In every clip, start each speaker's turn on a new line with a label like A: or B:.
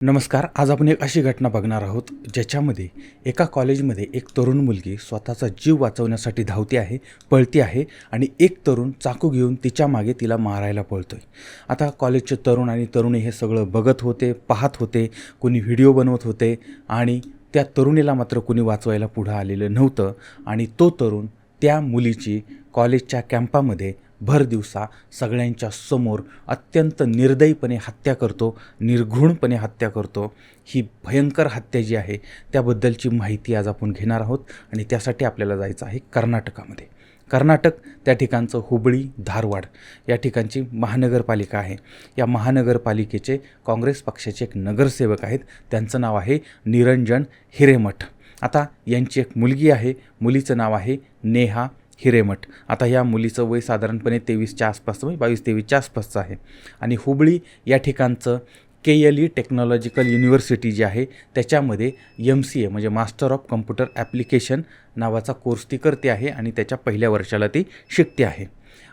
A: नमस्कार आज आपण एक अशी घटना बघणार आहोत ज्याच्यामध्ये एका कॉलेजमध्ये एक तरुण मुलगी स्वतःचा जीव वाचवण्यासाठी धावते आहे पळती आहे आणि एक तरुण चाकू घेऊन तिच्यामागे तिला मारायला पळतो आहे आता कॉलेजचे तरुण आणि तरुणी हे सगळं बघत होते पाहत होते कोणी व्हिडिओ बनवत होते आणि त्या तरुणीला मात्र कोणी वाचवायला पुढं आलेलं नव्हतं आणि तो तरुण त्या मुलीची कॉलेजच्या कॅम्पामध्ये भर दिवसा सगळ्यांच्या समोर अत्यंत निर्दयीपणे हत्या करतो निर्घृणपणे हत्या करतो. ही भयंकर हत्या जी आहे त्याबद्दलची माहिती आज आपण घेणार आहोत आणि त्यासाठी आपल्याला जायचं आहे कर्नाटकामध्ये. कर्नाटक त्या ठिकाणचं हुबळी धारवाड या ठिकाणची महानगरपालिका आहे. या महानगरपालिकेचे काँग्रेस पक्षाचे एक नगरसेवक आहेत. त्यांचं नाव आहे निरंजन हिरेमठ. आता यांची एक मुलगी आहे. मुलीचं नाव आहे नेहा हिरेमठ. आता या मुलीचं वय साधारणपणे तेवीसच्या आसपासचं म्हणजे बावीस तेवीसच्या आसपासचं आहे. आणि हुबळी या ठिकाणचं K L E technological university जी आहे त्याच्यामध्ये एम सी ए म्हणजे मास्टर ऑफ कम्प्युटर ॲप्लिकेशन नावाचा कोर्स ती करते आहे आणि त्याच्या पहिल्या वर्षाला ती शिकते आहे.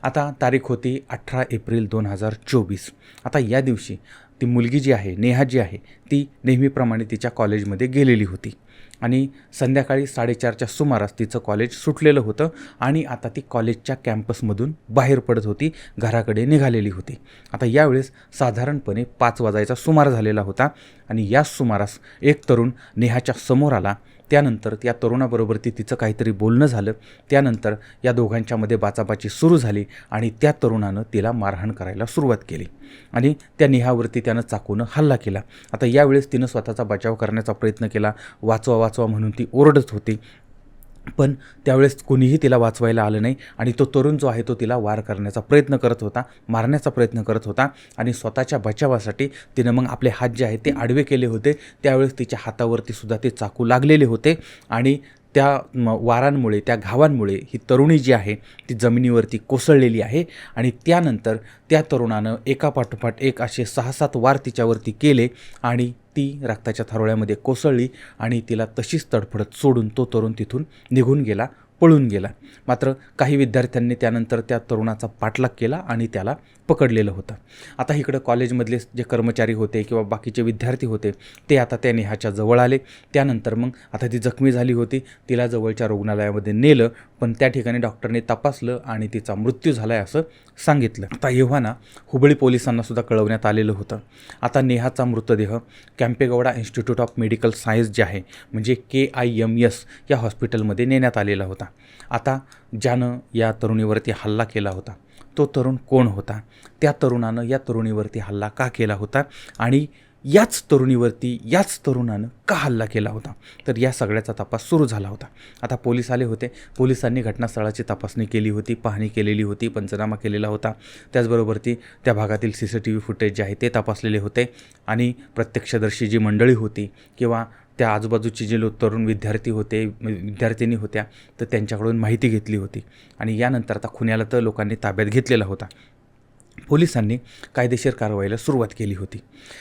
A: आता तारीख होती अठरा एप्रिल दोन हजार चोवीस. आता या दिवशी ती मुलगी जी आहे नेहा जी आहे ती नेहमीप्रमाणे तिच्या कॉलेजमध्ये गेलेली होती. आणि संध्याकाळी साडेचारच्या सुमारास तिचं कॉलेज सुटलेलं होतं आणि आता ती कॉलेजच्या कॅम्पसमधून बाहेर पडत होती घराकडे निघालेली होती. आता यावेळेस साधारणपणे पाच वाजायचा सुमार झालेला होता आणि याच सुमारास एक तरुण नेहाच्या समोर आला त्यानंतर त्या तरुणाबरोबर ती तिचं काहीतरी बोलणं झालं. त्यानंतर या दोघांच्यामध्ये बाचाबाची सुरू झाली आणि त्या तरुणानं तिला मारहाण करायला सुरुवात केली. आणि त्या नेहावरती त्यानं चाकूनं हल्ला केला. आता यावेळेस तिनं स्वतःचा बचाव करण्याचा प्रयत्न केला. वाचवा वाचवा म्हणून ती ओरडत होती. पण त्यावेळेस कोणीही तिला वाचवायला आलं नाही आणि तो तरुण जो आहे तो तिला वार करण्याचा प्रयत्न करत होता मारण्याचा प्रयत्न करत होता आणि स्वतःच्या बचावासाठी तिनं मग आपले हात जे आहेत ते आडवे केले होते. त्यावेळेस तिच्या हातावरती सुद्धा ते चाकू लागलेले होते आणि त्या म वारांमुळे त्या घावांमुळे ही तरुणी जी आहे ती जमिनीवरती कोसळलेली आहे आणि त्यानंतर त्या तरुणानं एकापाठोपाठ एक असे सहा सात वार तिच्यावरती केले आणि ती रक्ताच्या थारोळ्यामध्ये कोसळली आणि तिला तशीच तडफडत सोडून तो तरुण तिथून निघून गेला पळून गेला. मात्र काही विद्यार्थ्यांनी त्यानंतर त्या तरुणाचा पाठलाग केला आणि त्याला पकडलेलं होतं. आता इकडं कॉलेजमधले जे कर्मचारी होते किंवा बाकीचे विद्यार्थी होते ते आता त्या नेहाच्या जवळ आले. त्यानंतर मग आता ती जखमी झाली होती. तिला जवळच्या रुग्णालयामध्ये नेलं पण त्या ठिकाणी डॉक्टरने तपासलं आणि तिचा मृत्यू झाला आहे असं सांगितलं. आता एव्हाना हुबळी पोलिसांना सुद्धा कळवण्यात आलेलं होतं. आता नेहाचा मृतदेह Kempegowda institute of medical science जे आहे म्हणजे के आय एम एस या हॉस्पिटलमध्ये नेण्यात आलेला होता. आता ज्यानं या तरुणीवरती हल्ला केला होता तो तरुण कोण होता? त्या तरुणानं या तरुणीवरती हल्ला का केला होता? आणि याच तरुणीवरती याच तरुणानं का हल्ला केला होता? तर या सगळ्याचा तपास सुरू झाला होता. आता पोलीस आले होते. पोलिसांनी घटनास्थळाची तपासणी केली होती पाहणी केलेली होती पंचनामा केलेला होता. त्याचबरोबर ती त्या भागातील C C T V footage जे आहे ते तपासलेले होते. आणि प्रत्यक्षदर्शी जी मंडळी होती किंवा त्या आजूबाजूचे जे लोक तरुण विद्यार्थी होते विद्यार्थिनी होत्या तर त्यांच्याकडून माहिती घेतली होती. आणि यानंतर आता खुन्याला तर लोकांनी ताब्यात घेतलेला होता. पोलिसांनी कायदेशीर कारवाईला सुरुवात केली होती.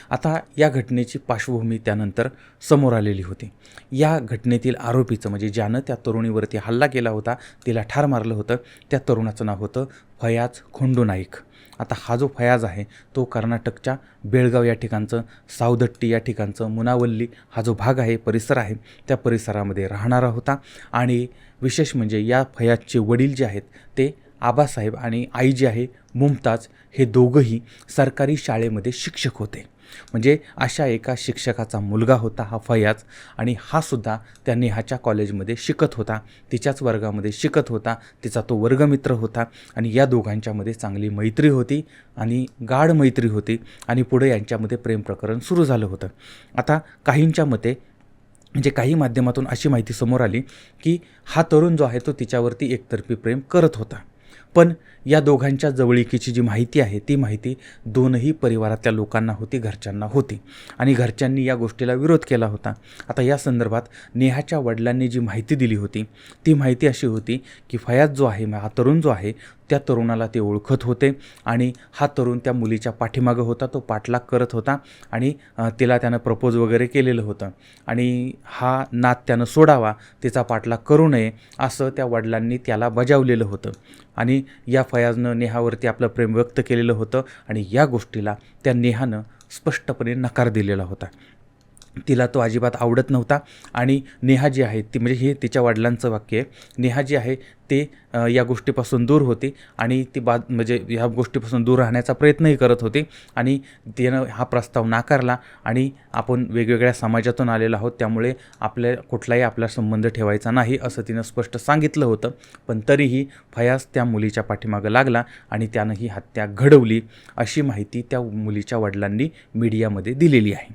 A: आता या घटनेची पार्श्वभूमी त्यानंतर समोर आलेली होती. या घटनेतील आरोपीचं म्हणजे ज्यानं त्या तरुणीवरती हल्ला केला होता तिला ठार मारलं होतं त्या तरुणाचं नाव होतं फयाज खोंडू नाईक आता हा जो फयाज आहे तो कर्नाटकच्या बेळगाव या ठिकाणचं सावदट्टी या ठिकाणचं मुनावल्ली हा जो भाग आहे परिसर आहे त्या परिसरामध्ये राहणारा होता. आणि विशेष म्हणजे या फयाजचे वडील जे आहेत ते आबासाहेब आणि आई जी आहे मुमताज हे दोघंही सरकारी शाळेमध्ये शिक्षक होते. म्हणजे अशा एका शिक्षकाचा मुलगा होता हा फयाज आणि हा सुद्धा त्या नेहाच्या कॉलेजमध्ये शिकत होता. तिच्याच वर्गामध्ये शिकत होता. तिचा तो वर्गमित्र होता आणि या दोघांच्यामध्ये चांगली मैत्री होती आणि गाढ मैत्री होती आणि पुढे यांच्यामध्ये प्रेम प्रकरण सुरू झालं होतं. आता काहींच्या मते म्हणजे काही माध्यमातून अशी माहिती समोर आली की हा तरुण जो आहे तो तिच्यावरती एकतर्फी प्रेम करत होता. पण या दोघांच्या जवळीकीची जी माहिती आहे ती माहिती दोनही परिवारातल्या लोकांना होती घरच्यांना होती. आणि घरच्यांनी या गोष्टीला विरोध केला होता. आता या संदर्भात नेहाच्या वडिलांनी जी माहिती दिली होती ती माहिती अशी होती की फयाज जो आहे हा तरुण जो आहे त्या तरुणाला ते ओळखत होते आणि हा तरुण त्या मुलीच्या पाठीमागं होता तो पाठलाग करत होता आणि तिला त्यानं प्रपोज वगैरे केलेलं होतं. आणि हा नात त्यानं सोडावा तिचा पाठलाग करू नये असं त्या वडिलांनी त्याला बजावलेलं होतं. आणि या फयाजनं नेहावरती आपलं प्रेम व्यक्त केलेलं होतं आणि या गोष्टीला त्या नेहानं स्पष्टपणे नकार दिलेला होता. तिला तो अजिबात आवडत नव्हता. आणि नेहा जी आहे ती म्हणजे हे तिच्या वडिलांचं वाक्य आहे. नेहा जी आहे ते या गोष्टीपासून दूर होती आणि ती बा म्हणजे ह्या गोष्टीपासून दूर राहण्याचा प्रयत्नही करत होती. आणि तिनं हा प्रस्ताव नाकारला आणि आपण वेगवेगळ्या समाजातून आलेलो आहोत. त्यामुळे आपल्या कुठलाही आपला संबंध ठेवायचा नाही असं तिनं स्पष्ट सांगितलं होतं. पण तरीही फयाज त्या मुलीच्या पाठीमागं लागला आणि त्यानं ही हत्या घडवली अशी माहिती त्या मुलीच्या वडिलांनी मीडियामध्ये दिलेली आहे.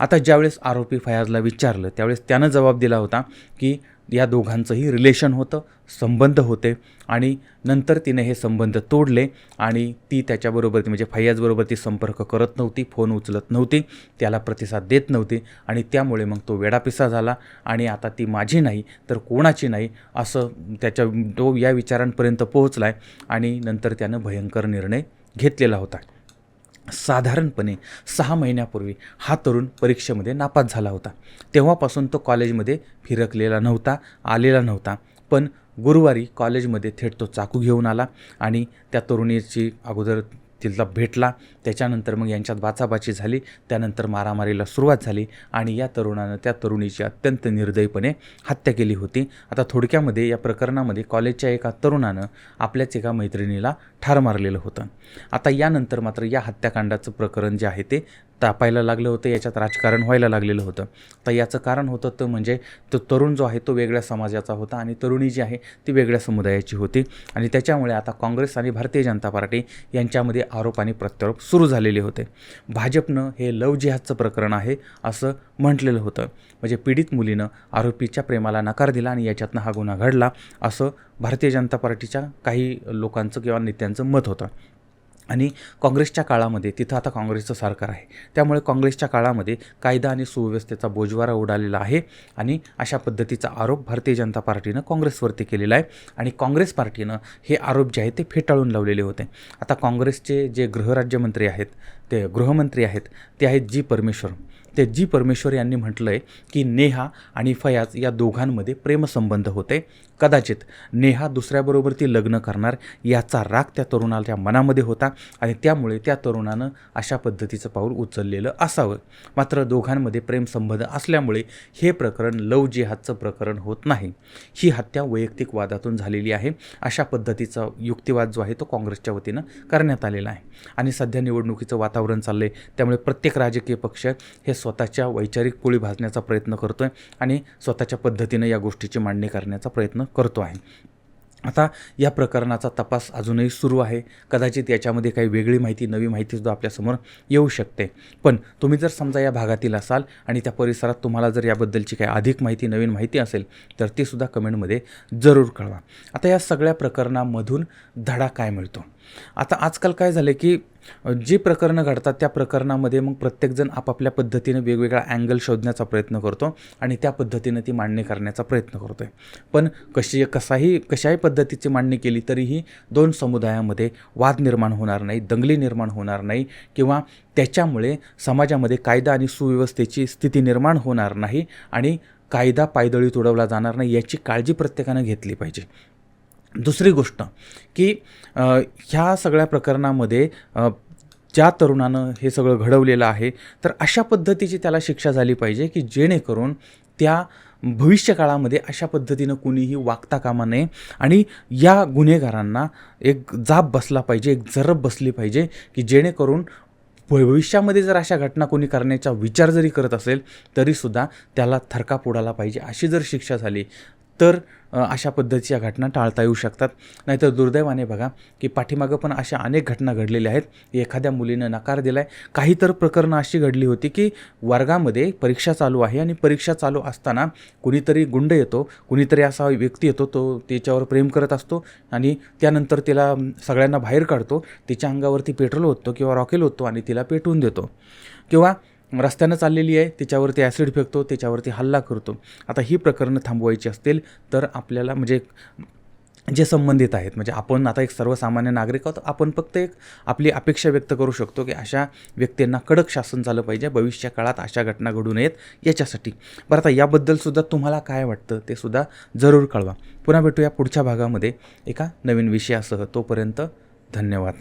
A: आता ज्यावेळेस आरोपी फयाजला विचारलं त्यावेळेस त्यानं जबाब दिला होता की या दोघांचंही रिलेशन होतं संबंध होते आणि नंतर तिने हे संबंध तोडले आणि ती त्याच्याबरोबर ती म्हणजे फैयाजबरोबर ती संपर्क करत नव्हती फोन उचलत नव्हती त्याला प्रतिसाद देत नव्हती आणि त्यामुळे मग तो वेडापिसा झाला आणि आता ती माझी नाही तर कोणाची नाही असं त्याच्या तो या विचारांपर्यंत पोहोचला आहे आणि नंतर त्यानं भयंकर निर्णय घेतलेला होता. साधारणपणे सहा महिन्यापूर्वी हा तरुण परीक्षेमध्ये नापास झाला होता. तेव्हापासून तो कॉलेजमध्ये फिरकलेला नव्हता आलेला नव्हता. पण गुरुवारी कॉलेजमध्ये थेट तो चाकू घेऊन आला आणि त्या तरुणीची अगोदर तिला भेटला. त्याच्यानंतर मग यांच्यात बाचाबाची झाली. त्यानंतर मारामारीला सुरुवात झाली आणि या तरुणानं त्या तरुणीची अत्यंत निर्दयीपणे हत्या केली होती. आता थोडक्यामध्ये या प्रकरणामध्ये कॉलेजच्या एका तरुणानं आपल्याच एका मैत्रिणीला ठार मारलेलं होतं. आता यानंतर मात्र या हत्याकांडाचं प्रकरण जे आहे ते तापायला लागलं होतं याच्यात राजकारण व्हायला लागलेलं होतं. तर याचं कारण होतं तर म्हणजे तो तरुण जो आहे तो वेगळ्या समाजाचा होता आणि तरुणी जी आहे ती वेगळ्या समुदायाची होती. आणि त्याच्यामुळे आता काँग्रेस आणि भारतीय जनता पार्टी यांच्यामध्ये आरोप आणि प्रत्यारोप सुरू झालेले होते. भाजपनं हे लव जिहादचं प्रकरण आहे असं म्हटलेलं होतं. म्हणजे पीडित मुलीनं आरोपीच्या प्रेमाला नकार दिला आणि याच्यातनं हा गुन्हा घडला असं भारतीय जनता पार्टीच्या काही लोकांचं किंवा नेत्यांचं मत होतं. आणि काँग्रेसच्या काळामध्ये तिथं आता काँग्रेसचं सरकार आहे. त्यामुळे काँग्रेसच्या काळामध्ये कायदा आणि सुव्यवस्थेचा बोजवारा उडालेला आहे आणि अशा पद्धतीचा आरोप भारतीय जनता पार्टीनं काँग्रेसवरती केलेला आहे. आणि काँग्रेस पार्टीनं हे आरोप जे आहेत ते फेटाळून लावलेले होते. आता काँग्रेसचे जे गृहराज्यमंत्री आहेत ते गृहमंत्री आहेत ते आहेत जी परमेश्वर ते जी परमेश्वर यांनी म्हटलं आहे की नेहा आणि फयाज या दोघांमध्ये प्रेमसंबंध होते. कदाचित नेहा दुसऱ्याबरोबर ती लग्न करणार याचा राग त्या तरुणाच्या मनामध्ये होता आणि त्यामुळे त्या तरुणानं अशा पद्धतीचं पाऊल उचललेलं असावं. मात्र दोघांमध्ये प्रेमसंबंध असल्यामुळे हे प्रकरण लव जिहादचं प्रकरण होत नाही. ही हत्या वैयक्तिक वादातून झालेली आहे. अशा पद्धतीचा युक्तिवाद जो आहे तो काँग्रेसच्या वतीनं करण्यात आलेला आहे. आणि सध्या निवडणुकीचं वातावरण चाललं आहे त्यामुळे प्रत्येक राजकीय पक्ष हे स्वतःच्या वैचारिक पोळी भाजण्याचा प्रयत्न करतो आहे आणि स्वतःच्या पद्धतीनं या गोष्टीची मांडणी करण्याचा प्रयत्न करतो आहे. आता या प्रकरणाचा तपास अजूनही सुरू आहे. कदाचित याच्यामध्ये काही वेगळी माहिती नवी माहितीसुद्धा आपल्यासमोर येऊ शकते. पण तुम्ही जर समजा या भागातील असाल आणि त्या परिसरात तुम्हाला जर याबद्दलची काही अधिक माहिती नवीन माहिती असेल तर ती सुद्धा कमेंटमध्ये जरूर कळवा. आता या सगळ्या प्रकरणामधून धडा काय मिळतो? आता आजकाल काय झालं की जी प्रकरणं घडतात त्या प्रकरणामध्ये मग प्रत्येकजण आपापल्या पद्धतीनं वेगवेगळा अँगल शोधण्याचा प्रयत्न करतो आणि त्या पद्धतीनं ती मांडणी करण्याचा प्रयत्न करतो आहे पण कशी कसाही कशाही पद्धतीची मांडणी केली तरीही दोन समुदायामध्ये वाद निर्माण होणार नाही दंगली निर्माण होणार नाही किंवा त्याच्यामुळे समाजामध्ये कायदा आणि सुव्यवस्थेची स्थिती निर्माण होणार नाही आणि कायदा पायदळी तुडवला जाणार नाही याची काळजी प्रत्येकानं घेतली पाहिजे. दुसरी गोष्ट की ह्या सगळ्या प्रकरणामध्ये ज्या तरुणानं हे सगळं घडवलेलं आहे तर अशा पद्धतीची त्याला शिक्षा झाली पाहिजे की जेणेकरून त्या भविष्यकाळामध्ये अशा पद्धतीनं कुणीही वागता कामा नये आणि या गुन्हेगारांना एक जाब बसला पाहिजे एक जरब बसली पाहिजे की जेणेकरून भविष्यामध्ये जर अशा घटना कोणी करण्याचा विचार जरी करत असेल तरीसुद्धा त्याला थरकाप उडाला पाहिजे अशी जर शिक्षा झाली तर अशा पद्धतीच्या घटना टाळता येऊ शकतात. नाहीतर दुर्दैवाने बघा की पाठीमागं पण अशा अनेक घटना घडलेल्या आहेत. एखाद्या मुलीनं नकार दिला आहे काही तर प्रकरणं अशी घडली होती की वर्गामध्ये परीक्षा चालू आहे आणि परीक्षा चालू असताना कुणीतरी गुंड येतो कुणीतरी असा व्यक्ती येतो तो तिच्यावर प्रेम करत असतो आणि त्यानंतर तिला सगळ्यांना बाहेर काढतो. तिच्या अंगावरती पेट्रोल ओततो किंवा रॉकेल ओततो आणि तिला पेटवून देतो. किंवा रस्त्यानं चाललेली आहे त्याच्यावरती ॲसिड फेकतो त्याच्यावरती हल्ला करतो. आता ही प्रकरणं थांबवायची असतील तर आपल्याला म्हणजे जे संबंधित आहेत म्हणजे आपण आता एक सर्वसामान्य नागरिक आहोत आपण फक्त एक आपली अपेक्षा व्यक्त करू शकतो की अशा व्यक्तींना कडक शासन झालं पाहिजे भविष्य काळात अशा घटना घडू नयेत याच्यासाठी. बरं आता याबद्दलसुद्धा तुम्हाला काय वाटतं ते सुद्धा जरूर कळवा. पुन्हा भेटूया पुढच्या भागामध्ये एका नवीन विषयासह. तोपर्यंत धन्यवाद.